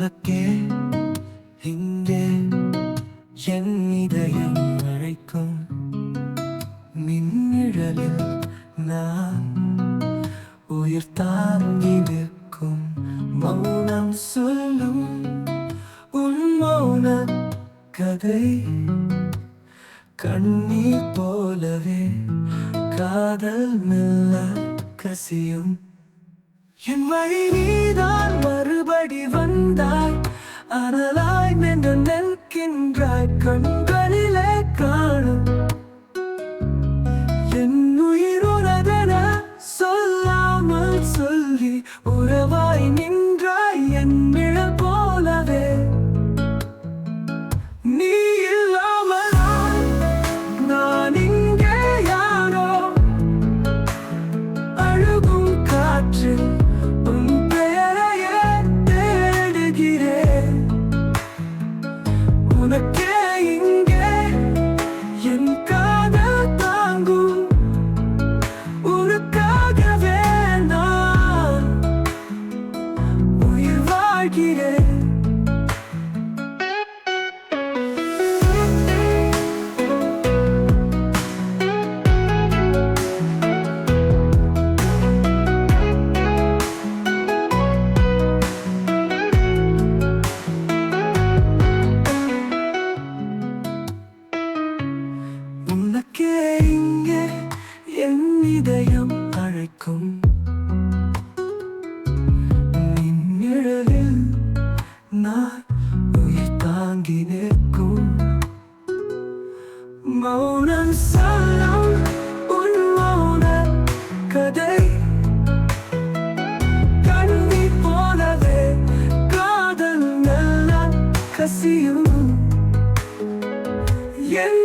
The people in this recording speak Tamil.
உனக்கே. இங்கே என் இதயம் அழைக்கும் மின்னிழலில் நான் உயிர் தாங்கி நிற்கும் மௌனம் சொல்லும் உன் மௌன கதை. கண்ணீர் போலவே காதல் மெல்ல கசியும். என் வழி நீதான் மறுபடி அனலாய் நின்று நிற்கின்றாய் கண் 길에 몰랐게 인게 옛 미대여 மௌனம் சொல்லும் உன் மௌன கதை. கண்ணி போலவே காதல் நல்லா கசியும். என்